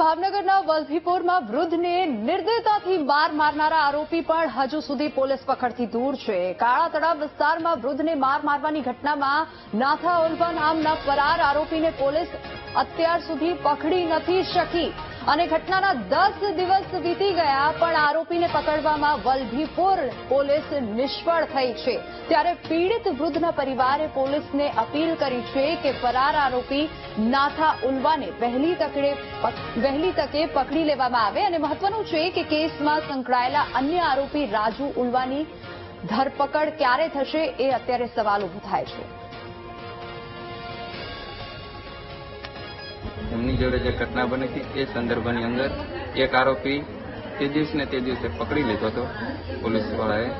ભાવનગરના વલભીપુરમાં વૃદ્ધને નિર્દયતાથી માર મારનારા આરોપી પણ હજુ સુધી પોલીસ પકડથી દૂર છે. કાળા તળાવ વિસ્તારમાં વૃદ્ધને માર મારવાની ઘટનામાં નાથા ઓલવા નામના ફરાર આરોપીને પોલીસ અત્યાર સુધી પકડી નથી શકી. અને ઘટનાના દસ દિવસ વીતી ગયા, પણ આરોપીને પકડવામાં વલભીપુર પોલીસ નિષ્ફળ થઈ છે. ત્યારે પીડિત વૃદ્ધના પરિવારે પોલીસને અપીલ કરી છે કે ફરાર આરોપી નાથા ઉલવાને વહેલી તકે વહેલી તકે પકડી લેવામાં આવે. અને મહત્વનું છે કે કેસમાં સંકળાયેલા અન્ય આરોપી રાજુ ઉલવાની ધરપકડ ક્યારે થશે એ અત્યારે સવાલ ઊભો થાય છે. એમની જોડે જે ઘટના બની હતી, એ સંદર્ભની અંદર એક આરોપી તે દિવસને તે દિવસે પકડી લીધો હતો પોલીસવાળાએ.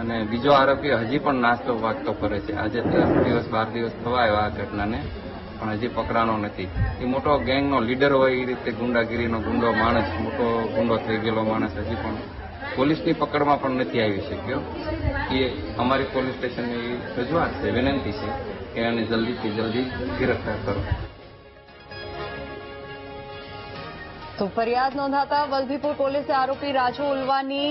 અને બીજો આરોપી હજી પણ નાસ્તો વાગતો ફરે છે. આજે દસ દિવસ બાર દિવસ થવા આવ્યા આ ઘટનાને, પણ હજી પકડાણો નથી. એ મોટો ગેંગનો લીડર હોય એ રીતે ગુંડાગીરીનો ગુંડો માણસ, મોટો ગુંડો થઈ ગયેલો માણસ હજી પણ પોલીસની પકડમાં પણ નથી આવી શક્યો. એ અમારી પોલીસ સ્ટેશનની રજૂઆત છે, વિનંતી છે કે એને જલ્દીથી જલ્દી ગિરફ્તાર કરો. તો ફરિયાદ નોંધાતા વલભીપુર પોલીસે આરોપી રાજુ ઉલવાની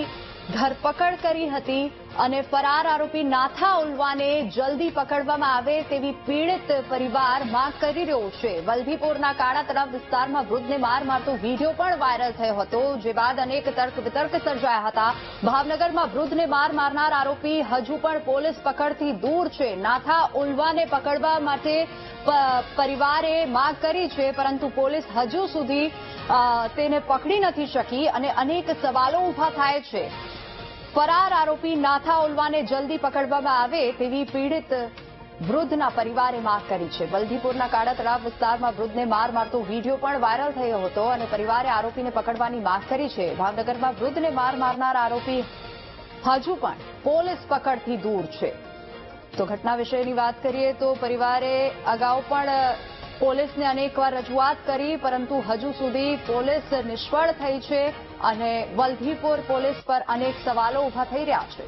ધરપકડ કરી હતી અને ફરાર આરોપી નાથા ઉલવાને જલ્દી પકડવામાં આવે તેવી પીડિત પરિવાર માંગ કરી રહ્યો છે. વલભીપુરના કાળા તળાવ વિસ્તારમાં વૃદ્ધને માર મારતો વીડિયો પણ વાયરલ થયો હતો, જે બાદ અનેક તર્ક વિતર્ક સર્જાયા હતા. ભાવનગરમાં વૃદ્ધને માર મારનાર આરોપી હજુ પણ પોલીસ પકડથી દૂર છે. નાથા ઉલવાને પકડવા માટે પરિવારે માંગ કરી છે, પરંતુ પોલીસ હજુ સુધી તેને પકડી નથી શકી અને અનેક સવાલો ઊભા થાય છે. ફરાર આરોપી નાથા ઓલવાને જલ્દી પકડવામાં આવે તેવી પીડિત વૃદ્ધના પરિવારે માંગ કરી છે. બલધીપુરના કાળા તળાવ વિસ્તારમાં વૃદ્ધને માર મારતો વીડિયો પણ વાયરલ થયો હતો અને પરિવારે આરોપીને પકડવાની માંગ કરી છે. ભાવનગરમાં વૃદ્ધને માર મારનાર આરોપી હજુ પણ પોલીસ પકડથી દૂર છે. તો ઘટના વિશેની વાત કરીએ તો પરિવારે અગાઉ પણ પોલીસને અનેકવાર રજૂઆત કરી, પરંતુ હજુ સુધી પોલીસ નિષ્ફળ થઈ છે અને વલભીપુર પોલીસ પર અનેક સવાલો ઊભા થઈ રહ્યા છે.